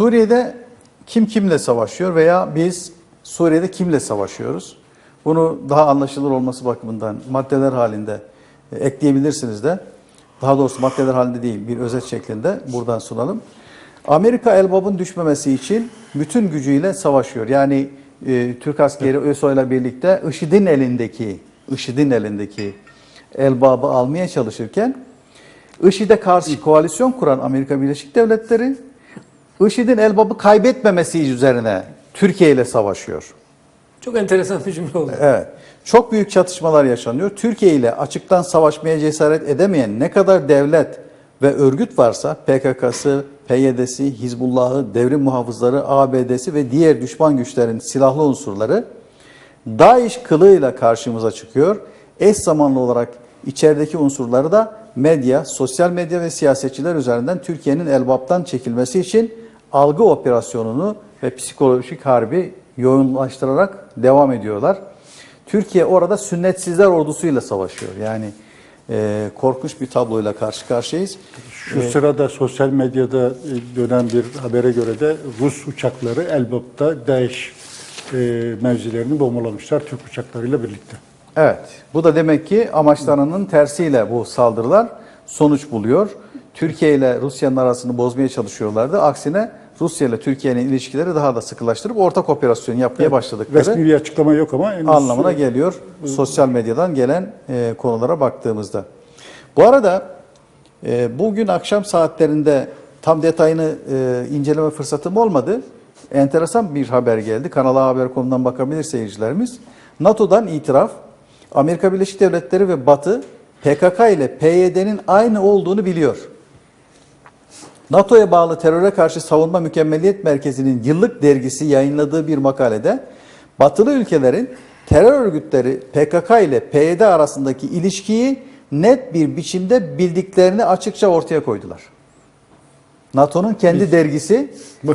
Suriye'de kim kimle savaşıyor veya biz Suriye'de kimle savaşıyoruz? Bunu daha anlaşılır olması bakımından maddeler halinde e, ekleyebilirsiniz de. Daha doğrusu maddeler halinde değil, bir özet şeklinde buradan sunalım. Amerika Elbap'ın düşmemesi için bütün gücüyle savaşıyor. Yani e, Türk askeri ÖSO'yla birlikte IŞİD'in elindeki IŞİD'in elindeki Elbap'ı almaya çalışırken IŞİD'e karşı koalisyon kuran Amerika Birleşik Devletleri IŞİD'in Elbap'ı kaybetmemesi üzerine Türkiye ile savaşıyor. Çok enteresan bir cümle oldu. Evet. Çok büyük çatışmalar yaşanıyor. Türkiye ile açıktan savaşmaya cesaret edemeyen ne kadar devlet ve örgüt varsa PKK'sı, PYD'si, Hizbullah'ı, devrim muhafızları, ABD'si ve diğer düşman güçlerin silahlı unsurları DAEŞ kılığıyla karşımıza çıkıyor. Eş zamanlı olarak içerideki unsurları da medya, sosyal medya ve siyasetçiler üzerinden Türkiye'nin Elbap'tan çekilmesi için algı operasyonunu ve psikolojik harbi yoğunlaştırarak devam ediyorlar. Türkiye orada sünnetsizler ordusuyla savaşıyor. Yani e, korkunç bir tabloyla karşı karşıyayız. Şu sırada sosyal medyada e, dönen bir habere göre de Rus uçakları Elbap'ta DAEŞ e, mevzilerini bombalamışlar Türk uçaklarıyla birlikte. Evet, bu da demek ki amaçlarının tersiyle bu saldırılar sonuç buluyor. Türkiye ile Rusya'nın arasını bozmaya çalışıyorlardı. Aksine Rusya ile Türkiye'nin ilişkileri daha da sıkılaştırıp ortak operasyon yapmaya başladıkları Resmi bir açıklama yok ama anlamına geliyor sosyal medyadan gelen e, konulara baktığımızda. Bu arada e, bugün akşam saatlerinde tam detayını e, inceleme fırsatım olmadı. Enteresan bir haber geldi. Kanala Haber.com'dan bakabilir seyircilerimiz. NATO'dan itiraf, Amerika Birleşik Devletleri ve Batı PKK ile PYD'nin aynı olduğunu biliyor. NATO'ya bağlı teröre karşı savunma mükemmeliyet merkezinin yıllık dergisi yayınladığı bir makalede batılı ülkelerin terör örgütleri PKK ile PYD arasındaki ilişkiyi net bir biçimde bildiklerini açıkça ortaya koydular. NATO'nun kendi dergisi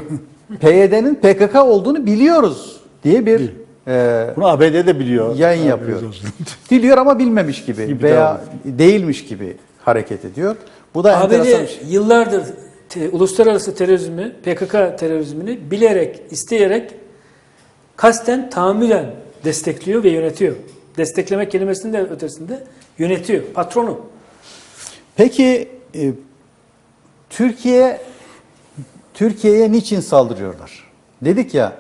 PYD'nin PKK olduğunu biliyoruz diye bir e, Bunu ABD de biliyor. yayın Haberiniz yapıyor. olsun. Biliyor ama bilmemiş gibi, Gibi veya değilmiş gibi hareket ediyor. Bu da enteresan bir şey. ABD yıllardır te- uluslararası terörizmi, PKK terörizmini bilerek, isteyerek, kasten, tahammülen destekliyor ve yönetiyor. Desteklemek kelimesinin de ötesinde yönetiyor. Patronu. Peki e, Türkiye Türkiye'ye niçin saldırıyorlar? Dedik ya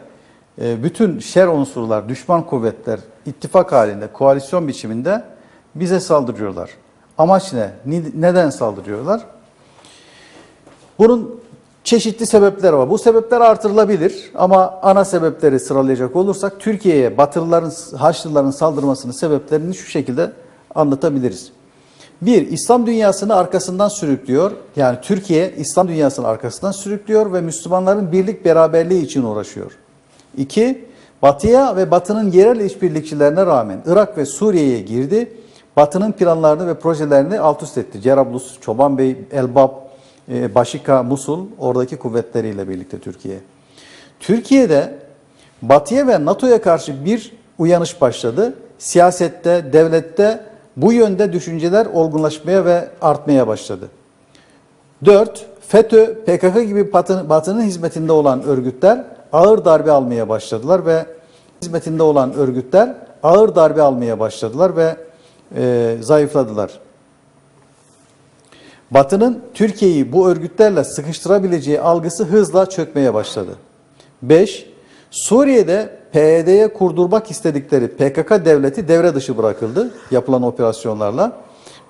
bütün şer unsurlar, düşman kuvvetler ittifak halinde, koalisyon biçiminde bize saldırıyorlar. Amaç ne? Neden saldırıyorlar? Bunun çeşitli sebepleri var. Bu sebepler artırılabilir ama ana sebepleri sıralayacak olursak Türkiye'ye Batılıların, Haçlıların saldırmasının sebeplerini şu şekilde anlatabiliriz. Bir, İslam dünyasını arkasından sürüklüyor. Yani Türkiye İslam dünyasını arkasından sürüklüyor ve Müslümanların birlik beraberliği için uğraşıyor. İki, Batı'ya ve Batı'nın yerel işbirlikçilerine rağmen Irak ve Suriye'ye girdi. Batı'nın planlarını ve projelerini alt üst etti. Cerablus, Çobanbey, Elbap, e, Başika, Musul oradaki kuvvetleriyle birlikte Türkiye. Türkiye'de Batı'ya ve NATO'ya karşı bir uyanış başladı. Siyasette, devlette bu yönde düşünceler olgunlaşmaya ve artmaya başladı. 4. FETÖ, PKK gibi Batı- Batı'nın hizmetinde olan örgütler ağır darbe almaya başladılar ve hizmetinde olan örgütler ağır darbe almaya başladılar ve e, zayıfladılar. Batı'nın Türkiye'yi bu örgütlerle sıkıştırabileceği algısı hızla çökmeye başladı. 5. Suriye'de PYD'ye kurdurmak istedikleri PKK devleti devre dışı bırakıldı yapılan operasyonlarla.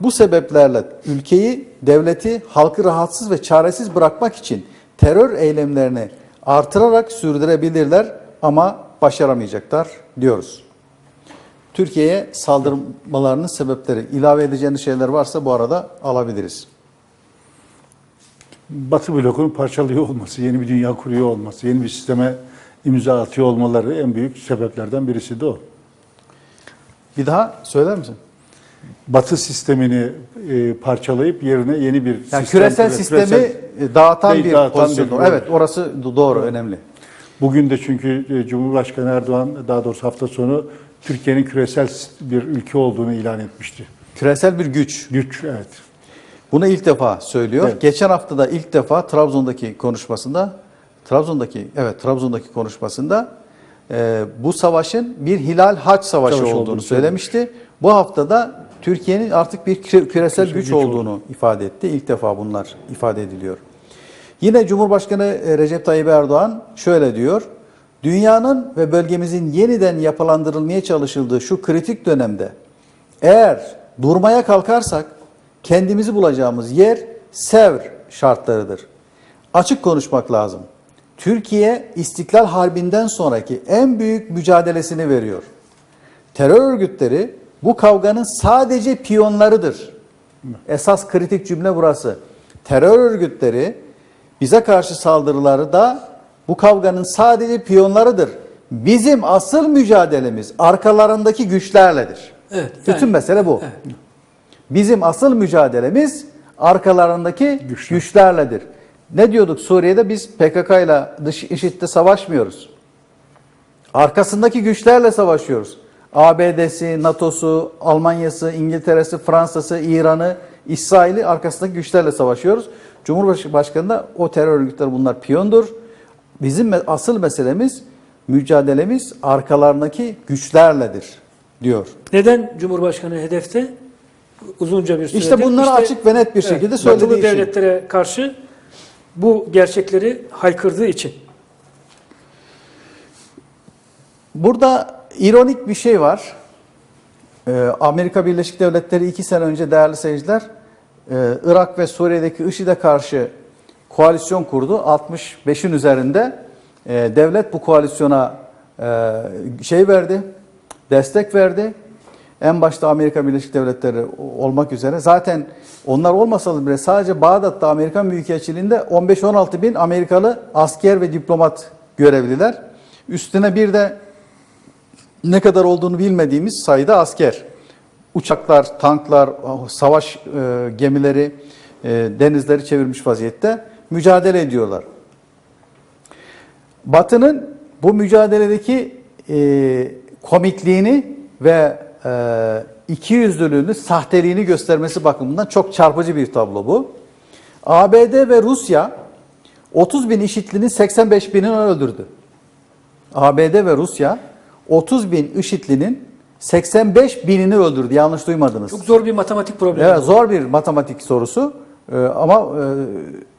Bu sebeplerle ülkeyi, devleti, halkı rahatsız ve çaresiz bırakmak için terör eylemlerini artırarak sürdürebilirler ama başaramayacaklar diyoruz. Türkiye'ye saldırmalarının sebepleri, ilave edeceğiniz şeyler varsa bu arada alabiliriz. Batı blokunun parçalıyor olması, yeni bir dünya kuruyor olması, yeni bir sisteme imza atıyor olmaları en büyük sebeplerden birisi de o. Bir daha söyler misin? Batı sistemini e, parçalayıp yerine yeni bir Yani sistem küresel sistemi Küresel- dağıtan bir dağıtan pozisyon. bir- evet, orası do- doğru, önemli. Bugün de çünkü e, Cumhurbaşkanı Erdoğan daha doğrusu hafta sonu Türkiye'nin küresel bir ülke olduğunu ilan etmişti. Küresel bir güç. Güç evet. Bunu ilk defa söylüyor. Evet. Geçen hafta da ilk defa Trabzon'daki konuşmasında Trabzon'daki evet Trabzon'daki konuşmasında e, bu savaşın bir hilal haç savaşı Savaş olduğunu olduğunu söylemişti. Bu haftada Türkiye'nin artık bir küre- küresel güç güç olduğunu ifade etti. İlk defa bunlar ifade ediliyor. Yine Cumhurbaşkanı e, Recep Tayyip Erdoğan şöyle diyor. Dünyanın ve bölgemizin yeniden yapılandırılmaya çalışıldığı şu kritik dönemde eğer durmaya kalkarsak kendimizi bulacağımız yer Sevr şartlarıdır. Açık konuşmak lazım. Türkiye İstiklal Harbi'nden sonraki en büyük mücadelesini veriyor. Terör örgütleri bu kavganın sadece piyonlarıdır. Esas kritik cümle burası. Terör örgütleri bize karşı saldırıları da bu kavganın sadece piyonlarıdır. Bizim asıl mücadelemiz arkalarındaki güçlerledir. Evet, Bütün yani- mesele bu. Evet. Bizim asıl mücadelemiz arkalarındaki Güçler. güçlerledir. Ne diyorduk Suriye'de biz PKK ile dış IŞİD'de savaşmıyoruz. Arkasındaki güçlerle savaşıyoruz. ABD'si, NATO'su, Almanya'sı, İngiltere'si, Fransa'sı, İran'ı, İsrail'i arkasındaki güçlerle savaşıyoruz. Cumhurbaşkanı da o terör örgütleri bunlar piyondur. Bizim asıl meselemiz, mücadelemiz arkalarındaki güçlerledir diyor. Neden Cumhurbaşkanı hedefte? Uzunca bir süredir. İşte bunları açık ve net bir şekilde söylediği Batılı için. devletlere karşı bu gerçekleri haykırdığı için. Burada ironik bir şey var. Ee, Amerika Birleşik Devletleri iki sene önce değerli seyirciler e, Irak ve Suriye'deki IŞİD'e karşı koalisyon kurdu. 65'in üzerinde e, devlet bu koalisyona e, şey verdi, destek verdi. En başta Amerika Birleşik Devletleri olmak üzere. Zaten onlar olmasa bile sadece Bağdat'ta Amerikan Büyükelçiliğinde 15-16 bin Amerikalı asker ve diplomat görevliler. Üstüne bir de ne kadar olduğunu bilmediğimiz sayıda asker. Uçaklar, tanklar, savaş e, gemileri e, denizleri çevirmiş vaziyette mücadele ediyorlar. Batı'nın bu mücadeledeki e, komikliğini ve e, ikiyüzlülüğünü, sahteliğini göstermesi bakımından çok çarpıcı bir tablo bu. ABD ve Rusya 30 bin IŞİD'linin 85 binini öldürdü. ABD ve Rusya 30 bin IŞİD'linin 85 binini öldürdü. Yanlış duymadınız. Çok zor bir matematik problemi. Evet, zor bir matematik sorusu Ee, ama e,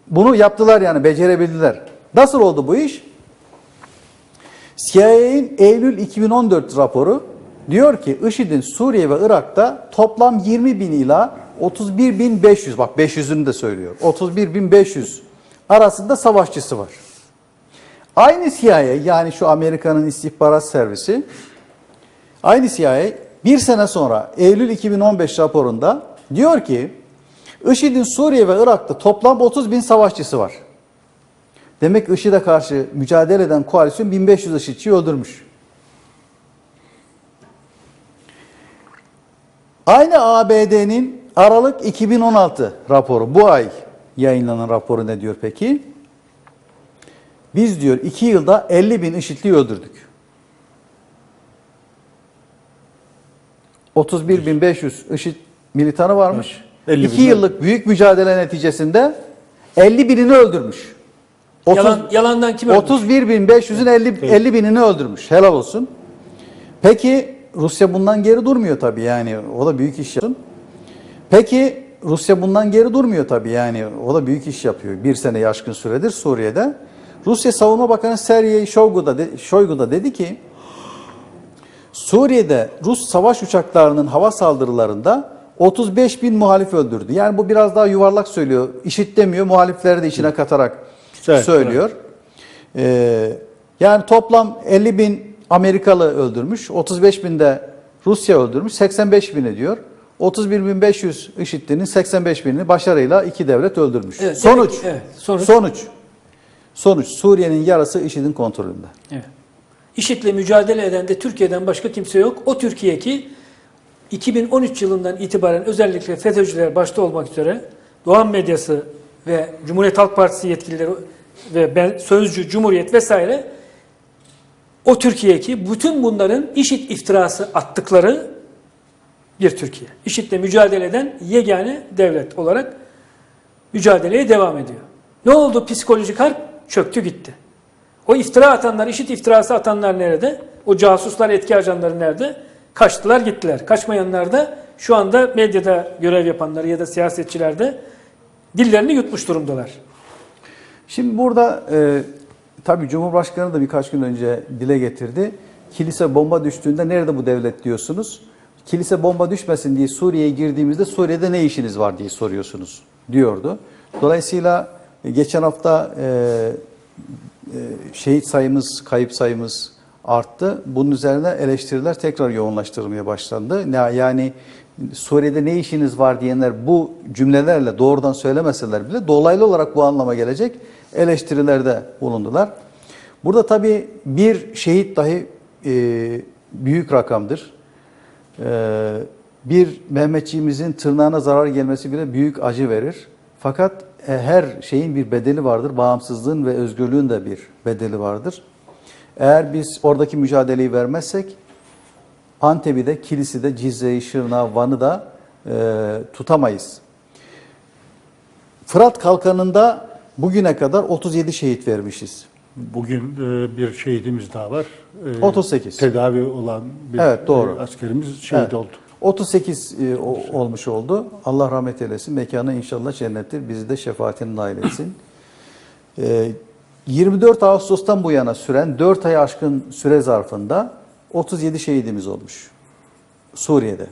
bunu yaptılar yani becerebildiler. Nasıl oldu bu iş? CIA'in Eylül 2014 raporu diyor ki IŞİD'in Suriye ve Irak'ta toplam 20 bin ila 31 bin 500 bak 500'ünü de söylüyor. 31 bin 500 arasında savaşçısı var. Aynı CIA yani şu Amerika'nın istihbarat servisi aynı CIA bir sene sonra Eylül 2015 raporunda diyor ki IŞİD'in Suriye ve Irak'ta toplam 30 bin savaşçısı var. Demek IŞİD'e karşı mücadele eden koalisyon 1500 IŞİD'çiyi öldürmüş. Aynı ABD'nin Aralık 2016 raporu, bu ay yayınlanan raporu ne diyor peki? Biz diyor 2 yılda 50 bin IŞİD'liyi öldürdük. 31.500 IŞİD militanı varmış. Evet, 50 2 bin. yıllık büyük mücadele neticesinde 50 binini öldürmüş. 30, Yalan, yalandan kim öldürmüş? 31.500'ün 50, 50 binini öldürmüş. Helal olsun. Peki Rusya bundan geri durmuyor tabii yani. O da büyük iş yapıyor. Peki Rusya bundan geri durmuyor tabii yani. O da büyük iş yapıyor. Bir sene aşkın süredir Suriye'de. Rusya Savunma Bakanı Sergey Shoigu da, de, Shoigu da dedi ki Suriye'de Rus savaş uçaklarının hava saldırılarında 35 bin muhalif öldürdü. Yani bu biraz daha yuvarlak söylüyor. İşit demiyor, muhalifleri de içine katarak Evet, söylüyor. Ee, yani toplam 50 bin Amerikalı öldürmüş, 35 bin de Rusya öldürmüş, 85 bin ediyor. 31.500 IŞİD'linin 85 binini başarıyla iki devlet öldürmüş. Evet, sonuç, evet, sonuç. sonuç, sonuç, Suriye'nin yarısı IŞİD'in kontrolünde. Evet. IŞİD'le mücadele eden de Türkiye'den başka kimse yok. O Türkiye ki 2013 yılından itibaren özellikle FETÖ'cüler başta olmak üzere Doğan medyası ve Cumhuriyet Halk Partisi yetkilileri ve ben, Sözcü, Cumhuriyet vesaire o Türkiye ki bütün bunların IŞİD iftirası attıkları bir Türkiye. IŞİD'le mücadele eden yegane devlet olarak mücadeleye devam ediyor. Ne oldu psikolojik harp? Çöktü gitti. O iftira atanlar, işit iftirası atanlar nerede? O casuslar, etki ajanları nerede? Kaçtılar gittiler. Kaçmayanlar da şu anda medyada görev yapanlar ya da siyasetçiler de dillerini yutmuş durumdalar. Şimdi burada e, tabii Cumhurbaşkanı da birkaç gün önce dile getirdi. Kilise bomba düştüğünde nerede bu devlet diyorsunuz? Kilise bomba düşmesin diye Suriye'ye girdiğimizde Suriye'de ne işiniz var diye soruyorsunuz diyordu. Dolayısıyla geçen hafta e, e, şehit sayımız, kayıp sayımız arttı. Bunun üzerine eleştiriler tekrar yoğunlaştırılmaya başlandı. Ya- Yani Suriye'de ne işiniz var diyenler bu cümlelerle doğrudan söylemeseler bile dolaylı olarak bu anlama gelecek eleştirilerde bulundular. Burada tabii bir şehit dahi e, büyük rakamdır. E, bir Mehmetçiğimizin tırnağına zarar gelmesi bile büyük acı verir. Fakat her şeyin bir bedeli vardır. Bağımsızlığın ve özgürlüğün de bir bedeli vardır. Eğer biz oradaki mücadeleyi vermezsek Antep'i de, Kilis'i de, Cizre'yi, Şırnağı, Van'ı da e, tutamayız. Fırat Kalkanı'nda bugüne kadar 37 şehit vermişiz. Bugün e, bir şehidimiz daha var. E, 38. Tedavi olan bir Evet, doğru. e, askerimiz şehit Evet. oldu. 38 e, o- olmuş oldu. Allah rahmet eylesin. Mekanı inşallah cennettir. Bizi de şefaatine nail etsin. E, 24 Ağustos'tan bu yana süren 4 ay aşkın süre zarfında 37 şehidimiz olmuş. Suriye'de.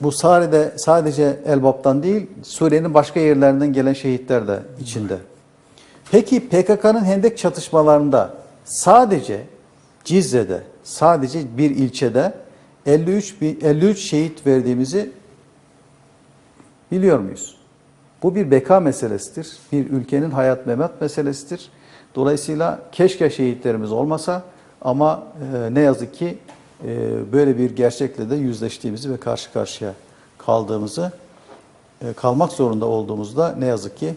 Bu sadece, sadece Elbap'tan değil, Suriye'nin başka yerlerinden gelen şehitler de içinde. Peki PKK'nın Hendek çatışmalarında sadece Cizre'de, sadece bir ilçede 53 bin- 53 şehit verdiğimizi biliyor muyuz? Bu bir beka meselesidir. Bir ülkenin hayat memat meselesidir. Dolayısıyla keşke şehitlerimiz olmasa ama e, ne yazık ki e, böyle bir gerçekle de yüzleştiğimizi ve karşı karşıya kaldığımızı, e, kalmak zorunda olduğumuzda ne yazık ki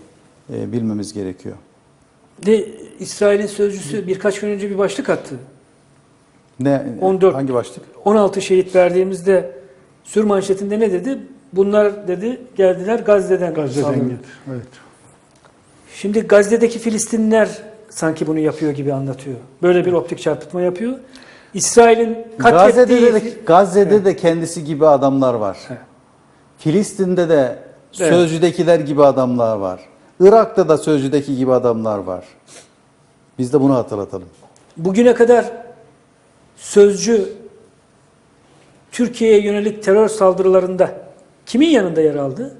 e, bilmemiz gerekiyor. De İsrail'in sözcüsü birkaç gün önce bir başlık attı. Ne 14. hangi başlık? 16 şehit verdiğimizde sür manşetinde ne dedi? Bunlar dedi geldiler Gazze'den. Gazze'den geldi. Evet. Şimdi Gazze'deki Filistinliler sanki bunu yapıyor gibi anlatıyor. Böyle bir optik çarpıtma yapıyor. İsrail'in katlettiği... Gazze'de de, Gazze'de de kendisi gibi adamlar var. Evet. Filistin'de de Evet. Sözcü'dekiler gibi adamlar var. Irak'ta da Sözcü'deki gibi adamlar var. Biz de bunu hatırlatalım. Bugüne kadar sözcü Türkiye'ye yönelik terör saldırılarında kimin yanında yer aldı?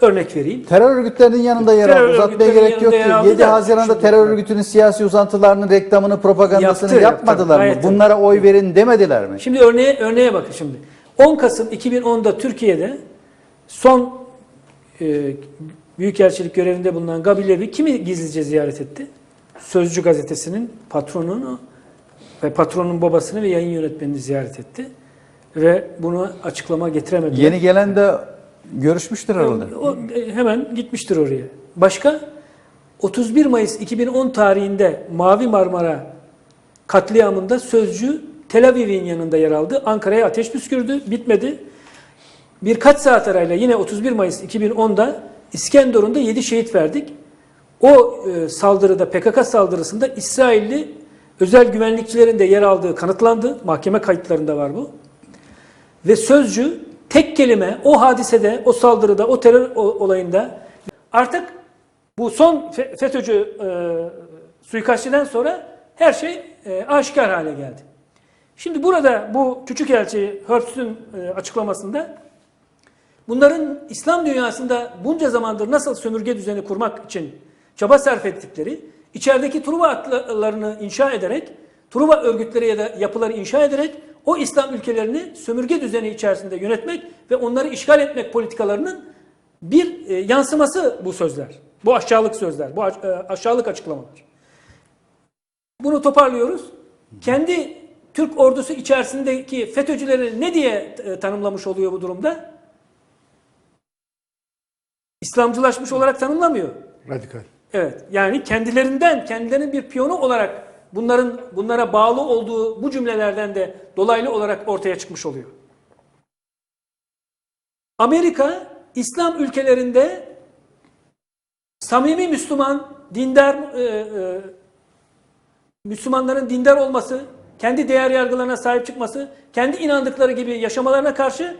Örnek vereyim. Terör örgütlerinin yanında yer aldı. Uzatmaya gerek yok ki. yer aldı 7 da- Haziran'da terör örgütünün siyasi uzantılarının reklamını, propagandasını Yaptı, yapmadılar yaptı. mı? Bunlara oy verin demediler mi? Şimdi örneğe örneğe bakın şimdi. 10 Kasım 2010'da Türkiye'de son e, Büyükelçilik görevinde bulunan Gabi Levi kimi gizlice ziyaret etti? Sözcü gazetesinin patronunu ve patronun babasını ve yayın yönetmenini ziyaret etti. Ve bunu açıklama getiremedi. Yeni gelen de görüşmüştür herhalde. O e, hemen gitmiştir oraya. Başka 31 Mayıs 2010 tarihinde Mavi Marmara katliamında sözcü Tel Aviv'in yanında yer aldı. Ankara'ya ateş püskürdü. Bitmedi. Birkaç saat arayla yine 31 Mayıs 2010'da İskenderun'da 7 şehit verdik. O e, saldırıda PKK saldırısında İsrailli özel güvenlikçilerin de yer aldığı kanıtlandı. Mahkeme kayıtlarında var bu. Ve sözcü tek kelime o hadisede, o saldırıda, o terör olayında artık bu son Fe- FETÖ'cü e, suikastçiden sonra her şey e, aşikar hale geldi. Şimdi burada bu küçük elçi Herbst'ün e, açıklamasında bunların İslam dünyasında bunca zamandır nasıl sömürge düzeni kurmak için çaba sarf ettikleri, içerideki Truva atlarını inşa ederek, Truva örgütleri ya da yapıları inşa ederek o İslam ülkelerini sömürge düzeni içerisinde yönetmek ve onları işgal etmek politikalarının bir e, yansıması bu sözler. Bu aşağılık sözler, bu e, aşağılık açıklamalar. Bunu toparlıyoruz. Kendi Türk ordusu içerisindeki FETÖ'cüleri ne diye e, tanımlamış oluyor bu durumda? İslamcılaşmış olarak tanımlamıyor. Radikal. Evet. Yani kendilerinden, kendilerinin bir piyonu olarak bunların bunlara bağlı olduğu bu cümlelerden de dolaylı olarak ortaya çıkmış oluyor. Amerika İslam ülkelerinde samimi Müslüman, dindar e, e, Müslümanların dindar olması, kendi değer yargılarına sahip çıkması, kendi inandıkları gibi yaşamalarına karşı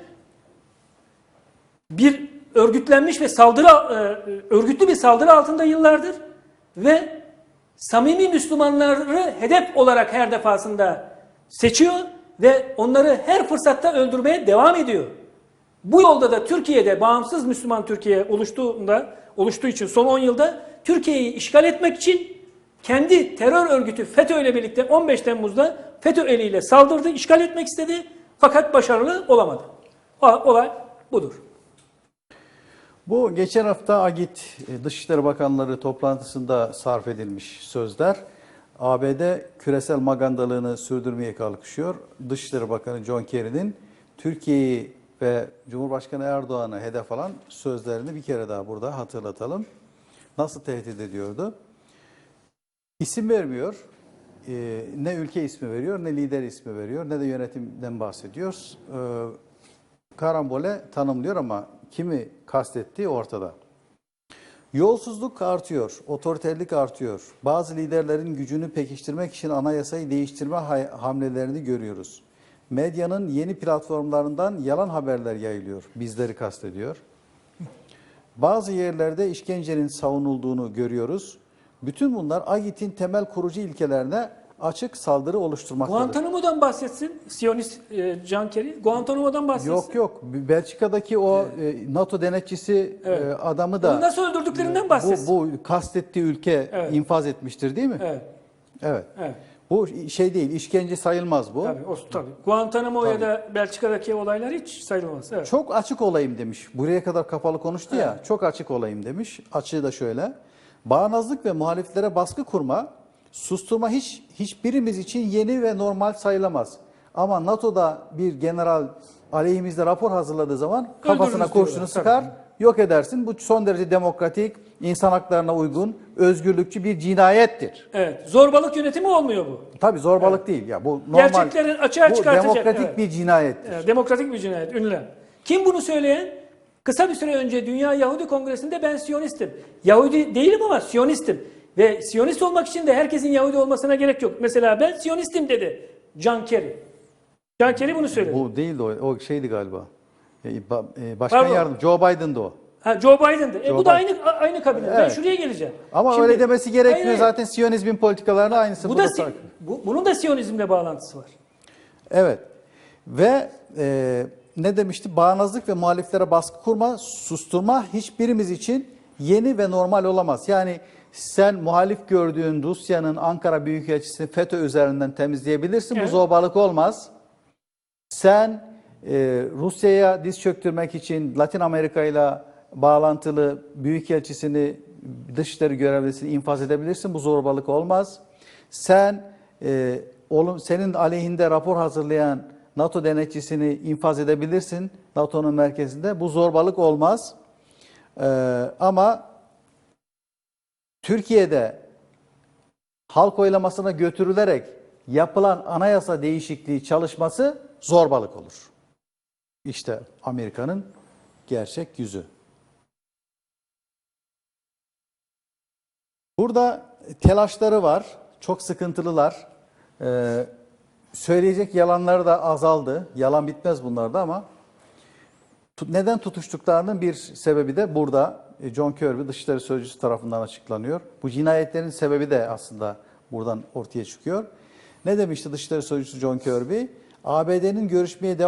bir örgütlenmiş ve saldırı e, örgütlü bir saldırı altında yıllardır ve samimi Müslümanları hedef olarak her defasında seçiyor ve onları her fırsatta öldürmeye devam ediyor. Bu yolda da Türkiye'de bağımsız Müslüman Türkiye oluştuğunda oluştuğu için son 10 yılda Türkiye'yi işgal etmek için kendi terör örgütü FETÖ ile birlikte 15 Temmuz'da FETÖ eliyle saldırdı, işgal etmek istedi fakat başarılı olamadı. Olay budur. Bu geçen hafta AGİT e, Dışişleri Bakanları toplantısında sarf edilmiş sözler. ABD küresel magandalığını sürdürmeye kalkışıyor. Dışişleri Bakanı John Kerry'nin Türkiye'yi ve Cumhurbaşkanı Erdoğan'ı hedef alan sözlerini bir kere daha burada hatırlatalım. Nasıl tehdit ediyordu? İsim vermiyor. Ee, ne ülke ismi veriyor, ne lider ismi veriyor, ne de yönetimden bahsediyor. Ee, karambole tanımlıyor ama kimi kastettiği ortada. Yolsuzluk artıyor, otoriterlik artıyor. Bazı liderlerin gücünü pekiştirmek için anayasayı değiştirme hamlelerini görüyoruz. Medyanın yeni platformlarından yalan haberler yayılıyor. Bizleri kastediyor. Bazı yerlerde işkencenin savunulduğunu görüyoruz. Bütün bunlar AGİT'in temel kurucu ilkelerine açık saldırı oluşturmaktadır. Guantanamo'dan bahsetsin Siyonist e, John Kerry. Guantanamo'dan bahsetsin. Yok yok. Belçika'daki o e, NATO denetçisi Evet. e, adamı da Onu nasıl öldürdüklerinden bahsetsin. bu, bu kastettiği ülke Evet. infaz etmiştir değil mi? Evet, Evet. evet. Bu şey değil, işkence sayılmaz bu. Tabii, o, tabii. Guantanamo ya Tabii. da Belçika'daki olaylar hiç sayılmaz. Evet. Çok açık olayım demiş. Buraya kadar kapalı konuştu ya. Çok açık olayım demiş. Açığı da şöyle. Bağnazlık ve muhaliflere baskı kurma, susturma hiç hiçbirimiz için yeni ve normal sayılamaz. Ama NATO'da bir general aleyhimizde rapor hazırladığı zaman kafasına kurşunu sıkar, yok edersin. Bu son derece demokratik, insan haklarına uygun, özgürlükçü bir cinayettir. Evet. Zorbalık yönetimi olmuyor bu. Tabii zorbalık değil ya. Bu normal. Gerçeklerin açığa bu çıkartacak, demokratik evet. bir cinayettir. Evet, demokratik bir cinayet, ünlem. Kim bunu söyleyen? Kısa bir süre önce Dünya Yahudi Kongresi'nde ben Siyonistim. Yahudi değilim ama Siyonistim. Ve Siyonist olmak için de herkesin Yahudi olmasına gerek yok. Mesela ben Siyonistim dedi John Kerry. John Kerry bunu söyledi. Bu değildi o, o şeydi galiba. E, e, Başkan Pardon. yardım Joe Biden'dı o. Ha, Joe Biden'dı. E, Joe bu da aynı aynı kabine. Ben Evet. şuraya geleceğim. Ama Şimdi- öyle demesi gerekmiyor Hayır, zaten Siyonizmin politikalarına aynısı. Bu da si- bu, bunun da Siyonizmle bağlantısı var. Evet. Ve e, ne demişti? Bağnazlık ve muhaliflere baskı kurma, susturma hiçbirimiz için yeni ve normal olamaz. Yani sen muhalif gördüğün Rusya'nın Ankara Büyükelçisini FETÖ üzerinden temizleyebilirsin. Evet. Bu zorbalık olmaz. Sen e, Rusya'ya diz çöktürmek için Latin Amerika ile bağlantılı büyükelçisini, dışişleri görevlisini infaz edebilirsin. Bu zorbalık olmaz. Sen e, olum, senin aleyhinde rapor hazırlayan NATO denetçisini infaz edebilirsin NATO'nun merkezinde. Bu zorbalık olmaz. E, ama Türkiye'de halk oylamasına götürülerek yapılan anayasa değişikliği çalışması zorbalık olur. İşte Amerika'nın gerçek yüzü. Burada telaşları var, çok sıkıntılılar. Ee, söyleyecek yalanları da azaldı. Yalan bitmez bunlarda ama neden tutuştuklarının bir sebebi de burada. E, John Kirby Dışişleri Sözcüsü tarafından açıklanıyor. Bu cinayetlerin sebebi de aslında buradan ortaya çıkıyor. Ne demişti Dışişleri Sözcüsü John Kirby? ABD'nin görüşmeye devam